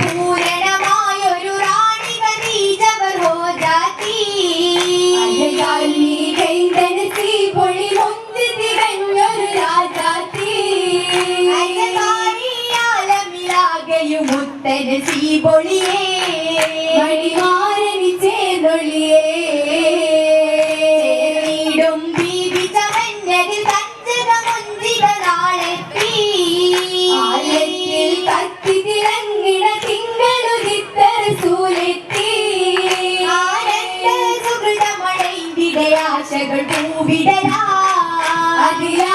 പൂരണമായൊരു റാണി ഖദീജവർ ഹോ ജാതി അഴകായി കൈതനത്തി പൊളി മുന്തി തികഞ്ഞൊരു രാജാതി അഴകാഴിയാലമിലാകെയും മുത്തനസി പൊളിയേ മണിമാരനി ചേതൊളിയേ ആശകൾ പൂവിടലാ അതിയാ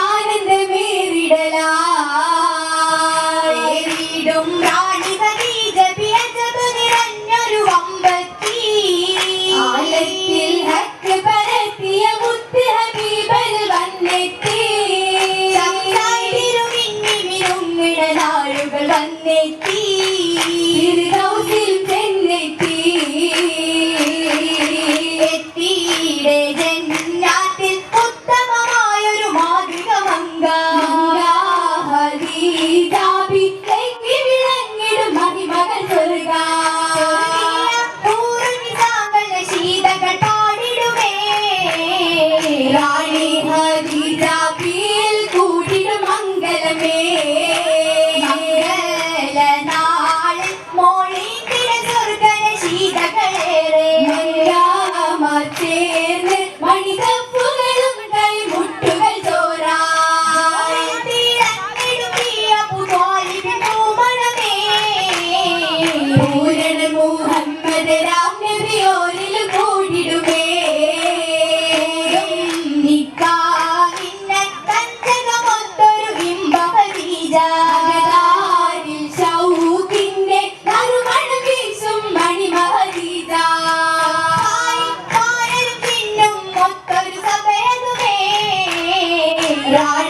vida.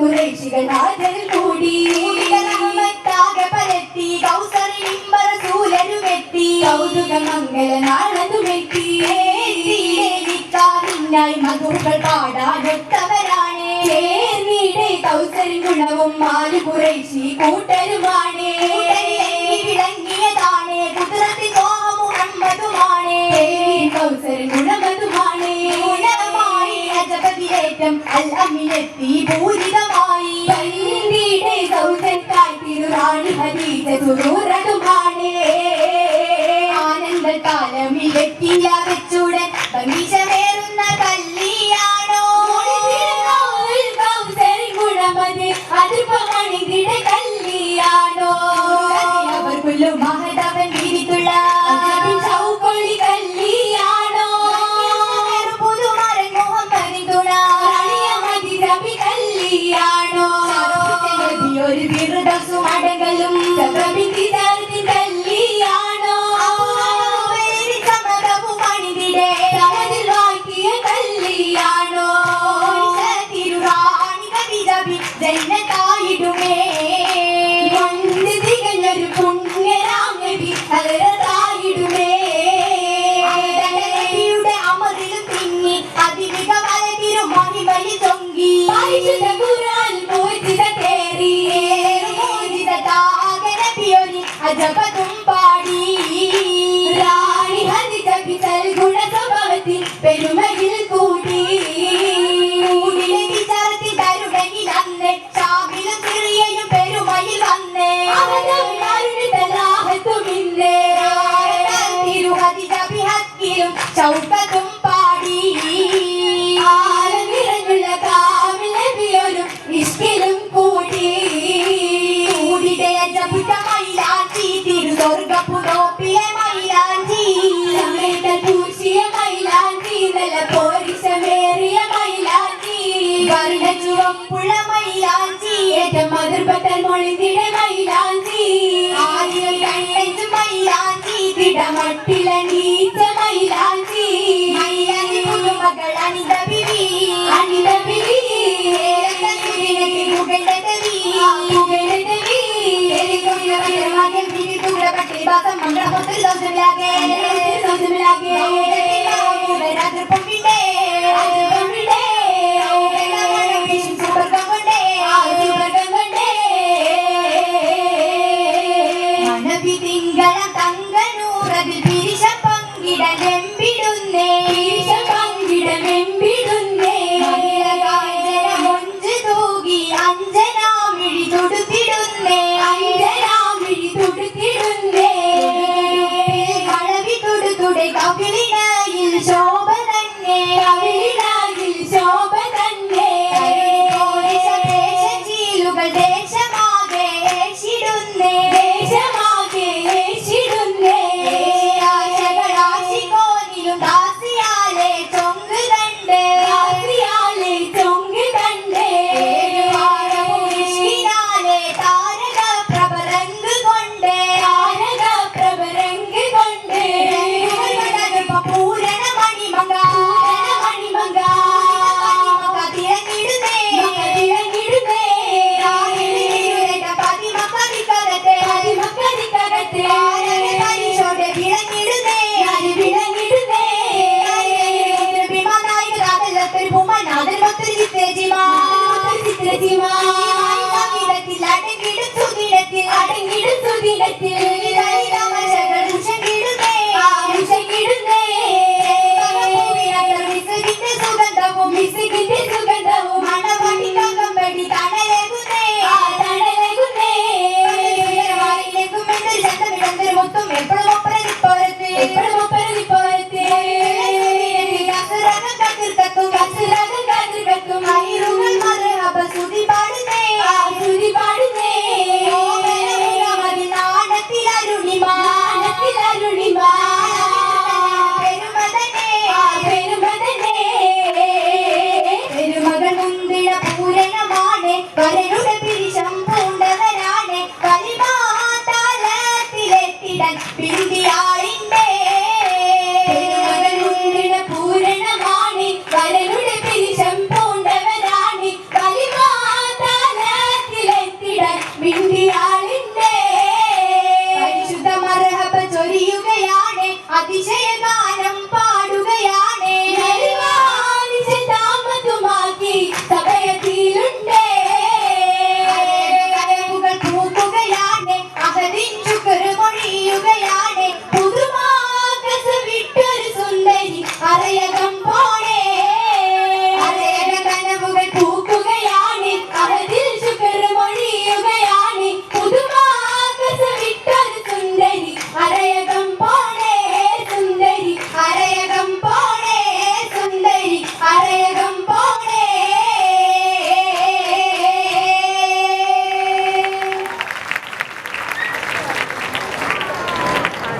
കുറേശികൾ നാദൽ കൂടി. പരത്തി കൗസറിംബർ സൂലനുമെത്തി കൗതുക മംഗല നാളതുമെത്തി ായി മധുക്കൾ പാടാനൊത്തം കരിങ്കുളവും മാലു കുറേശി കൂട്ടരുമാണേ. വിളങ്ങിയതാണേ. കുതിരത്തി തോഹമുഹമ്മതുമാണേ കൗസരമുണമതുമാണേ അജപതിയേറ്റം അൽ അമിനെത്തി പൂരിതമായി. കൗസൽക്കായി തിരുറാണി ഹരീജ തുറൂ பொழுதிட மயிலாந்தி ஆயிரம் கண்ணெஞ்சு மயிலாந்தி திடமட்டில நீச்ச